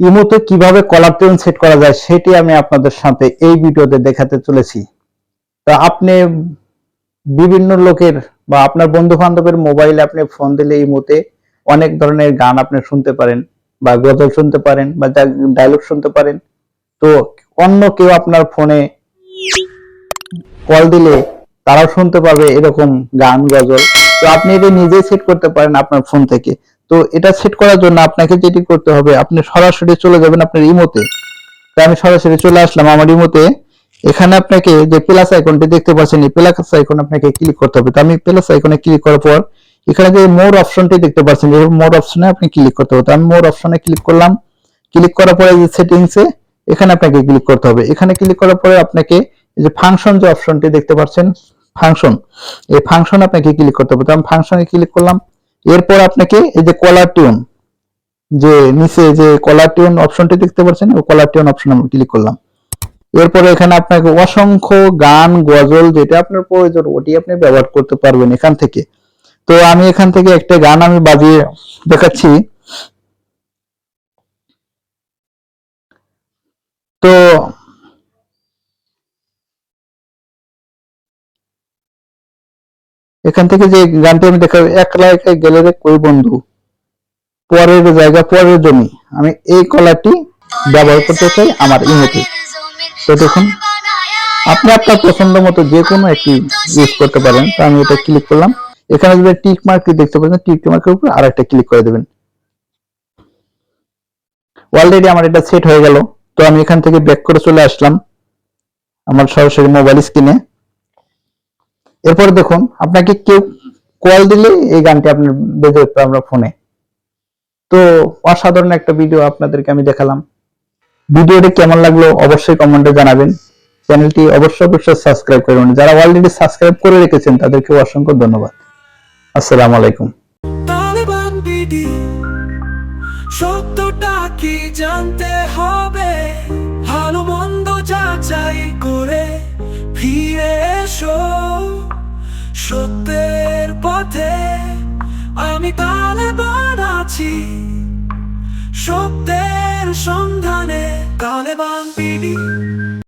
ইমোতে কীভাবে caller tune set করা যায় সেটি আমি আপনাদের সাথে এই ভিডিওতে দেখাতে চলেছি। তো আপনি বিভিন্ন লোকের বা আপনার বন্ধু বান্ধবের মোবাইলে আপনি ফোন দিলে ইমোতে অনেক ধরনের গান আপনি শুনতে পারেন বা গজল শুনতে পারেন বা ডায়লগ শুনতে পারেন। তো অন্য কেউ আপনার ফোনে কল দিলে তারাও শুনতে পাবে এরকম গান, গজল। তো আপনি এটা নিজেই সেট করতে পারেন আপনার ফোন থেকে। তো এটা সেট করার জন্য আপনাকে যেটি করতে হবে, আপনি সরাসরি চলে যাবেন আপনার ইমোতে তো আমি সরাসরি চলে আসলাম আমার ইমোতে এখানে আপনাকে যে প্লাস আইকনটি দেখতে পাচ্ছেন, এই প্লাস আইকন আপনাকে ক্লিক করতে হবে। তো আমি প্লাস আইকনে ক্লিক করার পর, এখানে যে মোর অপশনটি দেখতে পাচ্ছেন, এই মোর অপশনে আপনি ক্লিক করতে হবে। তো আমি মোর অপশনে ক্লিক করলাম। ক্লিক করার পরে যে সেটিংসে এখানে আপনাকে ক্লিক করতে হবে। এখানে ক্লিক করার পরে আপনাকে এই যে ফাংশন যে অপশনটি দেখতে পাচ্ছেন ফাংশন এই ফাংশন আপনাকে ক্লিক করতে হবে। তো আমি ফাংশনে ক্লিক করলাম। এরপর আপনাকে এই যে কলার টিউন যে নিচে যে কলার টিউন অপশনটি দেখতে পাচ্ছেন, ওই কলার টিউন অপশন আমি ক্লিক করলাম। এরপরে এখানে আপনাকে অসংখ্য গান, গজল যেটা আপনার প্রয়োজন, ওটি আপনি ব্যবহার করতে পারবেন এখান থেকে। তো আমি এখান থেকে একটা গান আমি বাজিয়ে দেখাচ্ছি। তো এখান থেকে যে গানটি আমি দেখা একলা একা গেলে রে কই বন্ধু? পরের জায়গা, পরের জমি। আমি এই কলারটি ব্যবহার করতে চাই আমার ইমেতে তো দেখুন, আপনি আপনার পছন্দ মতো যে কোনো একটি ইউজ করতে পারেন। তো আমি এটা ক্লিক করলাম। এখানে যদি টিক মার্কটি দেখতে পাচ্ছেন টিক মার্কের উপর আর একটা ক্লিক করে দেবেন। অলরেডি আমার এটা সেট হয়ে গেল। তো আমি এখান থেকে ব্যাক করে চলে আসলাম আমার সরাসরি মোবাইল স্ক্রিনে এরপরে দেখুন, আপনাকে কেউ কল দিলে এই গানটি আপনার বেজে উঠবে আপনার ফোনে তো অসাধারণ একটা ভিডিও আপনাদেরকে আমি দেখালাম। ভিডিওটি কেমন লাগল অবশ্যই কমেন্টে জানাবেন। চ্যানেলটি অবশ্যই অবশ্যই সাবস্ক্রাইব করবেন যারা অলরেডি সাবস্ক্রাইব করে রেখেছেন, তাদেরকে অসংখ্য ধন্যবাদ। আসসালামু আলাইকুম। সত্যটা কি জানতে হবে? ভালো মন্দ যাচাই করে আমি তালেবান আছি। সত্যের সন্ধানে তালেবান বিডি